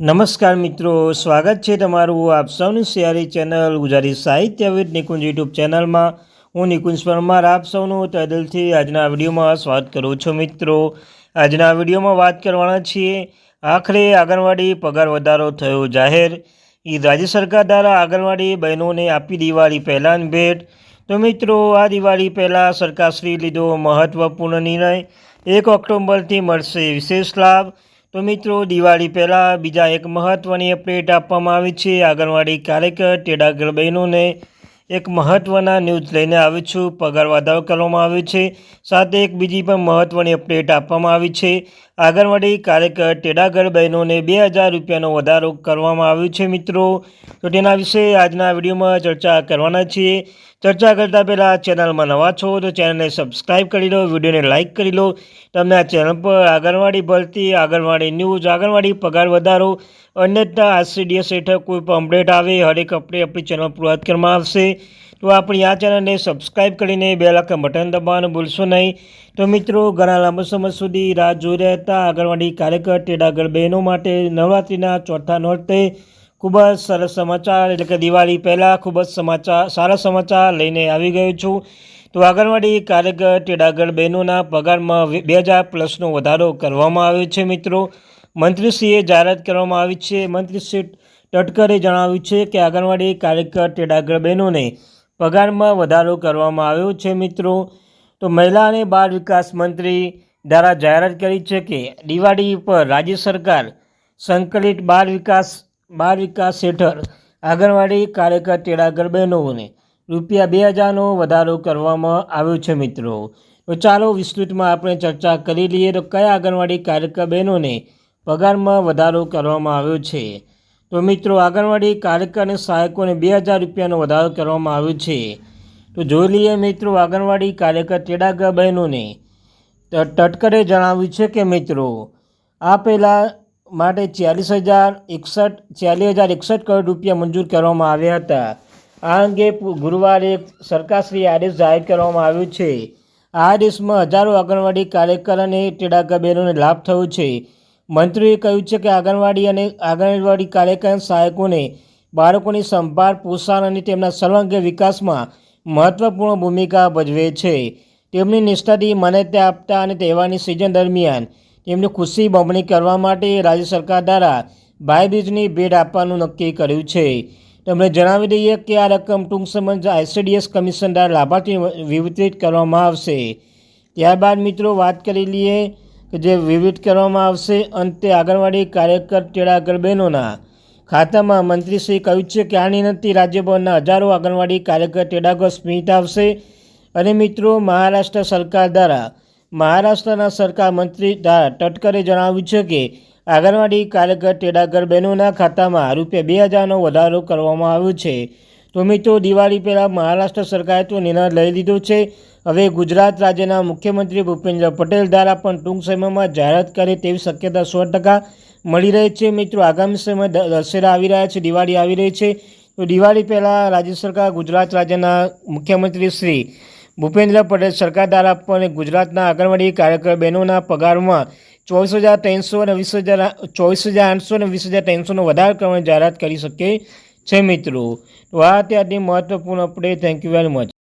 નમસ્કાર મિત્રો, સ્વાગત છે તમારું આપ સૌની સિયારી ચેનલ ગુજરાતી સાહિત્ય વિદ નિકુંજ યુટ્યુબ ચેનલમાં. હું નિકુંજ પરમાર, આપ સૌનું તદલથી આજના વિડીયોમાં સ્વાગત કરું છું મિત્રો. આજના વિડીયોમાં વાત કરવાના છીએ, આખરે આંગણવાડી પગાર વધારો થયો જાહેર. એ રાજ્ય સરકાર દ્વારા આંગણવાડી બહેનોને આપી દિવાળી પહેલાંની ભેટ. તો મિત્રો, આ દિવાળી પહેલાં સરકારશ્રી લીધો મહત્ત્વપૂર્ણ નિર્ણય. એક ઓક્ટોબરથી મળશે વિશેષ લાભ. તો મિત્રો, દિવાળી પહેલાં બીજા એક મહત્ત્વની અપડેટ આપવામાં આવી છે. આંગણવાડી કાર્યકર ટેડાગર બહેનોને એક મહત્ત્વના ન્યૂઝ લઈને આવી છું. પગાર વધારો કરવામાં આવ્યો છે. સાથે એક બીજી પણ મહત્ત્વની અપડેટ આપવામાં આવી છે. આંગણવાડી કાર્યકર ટેડાગર બહેનોને બે હજાર રૂપિયાનો વધારો કરવામાં આવ્યો છે, મિત્રો. તો તેના વિશે આજના વિડીયોમાં ચર્ચા કરવાના છીએ. ચર્ચા કરતાં પહેલાં ચેનલમાં નવા છો તો ચેનલને સબસ્ક્રાઈબ કરી લો, વિડીયોને લાઇક કરી લો. તમને આ ચેનલ પર આંગણવાડી ભરતી, આંગણવાડી ન્યૂઝ, આંગણવાડી પગાર વધારો અન્યતા આરસીડીએસ હેઠળ કોઈ પણ અપડેટ આવે, હરેક અપડેટ આપણી ચેનલ પૂરત કરવામાં આવશે. તો આપણી આ ચેનલને સબસ્ક્રાઈબ કરીને બે લાખ બટન દબાવવાનું ભૂલશો નહીં. તો મિત્રો, ઘણા લાંબા સમય સુધી રાહ જોઈ રહ્યા હતા આંગણવાડી કાર્યકર ટેડાગર બહેનો માટે નવરાત્રિના ચોથા નોરતે ખૂબ જ સરસ સમાચાર, એટલે કે દિવાળી પહેલાં ખૂબ જ સમાચાર, સારા સમાચાર લઈને આવી ગયો છું. તો આંગણવાડી કાર્યકર ટેડાગર બહેનોના પગારમાં બે હજાર પ્લસનો વધારો કરવામાં આવ્યો છે મિત્રો. મંત્રીશ્રીએ જાહેરાત કરવામાં આવી છે. મંત્રીશ્રી ટટકરે જણાવ્યું છે કે આંગણવાડી કાર્યકર ટેડાગર બહેનોને પગારમાં વધારો કરવામાં આવ્યો છે, મિત્રો. તો મહિલા અને બાળ વિકાસ મંત્રી દ્વારા જાહેરાત કરી છે કે દિવાળી પર રાજ્ય સરકાર સંકલિત બાળ વિકાસ બાળ વિકાસ હેઠળ આંગણવાડી કાર્યકર તેડાગર બહેનોને રૂપિયા બે હજારનો વધારો કરવામાં આવ્યો છે, મિત્રો. તો ચાલો વિસ્તૃતમાં આપણે ચર્ચા કરી લઈએ તો કયા આંગણવાડી કાર્યકર બહેનોને પગારમાં વધારો કરવામાં આવ્યો છે? તો મિત્રો, આંગણવાડી કાર્યકર અને સહાયકોને બે હજાર રૂપિયાનો વધારો કરવામાં આવ્યો છે. તો જોઈ લઈએ મિત્રો, આંગણવાડી કાર્યકર તેડાગા બહેનોને ટટકરે જણાવ્યું છે કે મિત્રો, આ પહેલાં માટે ચાલીસ હજાર એકસઠ, ચાલીસ હજાર એકસઠ કરોડ રૂપિયા મંજૂર કરવામાં આવ્યા હતા. આ અંગે ગુરુવારે સરકારશ્રી આદેશ જાહેર કરવામાં આવ્યો છે. આ આદેશમાં હજારો આંગણવાડી કાર્યકર અને તેડાગર બહેનોને લાભ થયો છે. મંત્રીએ કહ્યું છે કે આંગણવાડી અને આંગણવાડી કાર્યક્રમ સહાયકોને બાળકોની સંભાળ, પોષણ અને તેમના સર્વાંગીય વિકાસમાં મહત્વપૂર્ણ ભૂમિકા ભજવે છે. તેમની નિષ્ઠાથી માન્યતા આપતા અને તહેવારની સિઝન દરમિયાન તેમની ખુશી બમણી કરવા માટે રાજ્ય સરકાર દ્વારા ભાઈબીજની ભેટ આપવાનું નક્કી કર્યું છે. તમને જણાવી દઈએ કે આ રકમ ટૂંક સમય આઈસીડીએસ કમિશન દ્વારા લાભાર્થી વિતરિત કરવામાં આવશે. ત્યારબાદ મિત્રો, વાત કરી લઈએ કે જે વિવિધ કરવામાં આવશે અંતે આંગણવાડી કાર્યકર તેડાગર બહેનોના ખાતામાં મંત્રીશ્રીએ કહ્યું છે કે આ નિર્ણયથી રાજ્યભરના હજારો આંગણવાડી કાર્યકર તેડાગર સ્મિત આવશે. અને મિત્રો, મહારાષ્ટ્ર સરકાર દ્વારા મહારાષ્ટ્રના સરકાર મંત્રી દ્વારા ટટકરે જણાવ્યું છે કે આંગણવાડી કાર્યકર તેડાગર બહેનોના ખાતામાં રૂપિયા બે હજારનો વધારો કરવામાં આવ્યો છે. તો મિત્રો, દિવાળી પહેલાં મહારાષ્ટ્ર સરકારે તો નિર્ણય લઈ લીધો છે. હવે ગુજરાત રાજ્યના મુખ્યમંત્રી ભૂપેન્દ્ર પટેલ દ્વારા પણ ટૂંક સમયમાં જાહેરાત કરે તેવી શક્યતા સો ટકા મળી રહી છે. મિત્રો, આગામી સમયમાં દશેરા આવી રહ્યા છે, દિવાળી આવી રહી છે. તો દિવાળી પહેલાં રાજ્ય સરકાર ગુજરાત રાજ્યના મુખ્યમંત્રી શ્રી ભૂપેન્દ્ર પટેલ સરકાર દ્વારા પણ ગુજરાતના આંગણવાડી કાર્યકર બહેનોના પગારમાં ચોવીસ હજાર ત્રણસો અને વીસ હજાર, ચોવીસ હજાર આઠસો અને વીસ હજાર ત્રણસોનો વધારો કરવાની જાહેરાત કરી શકે છે મિત્રો. તો આ ત્યાંની મહત્વપૂર્ણ update thank you very much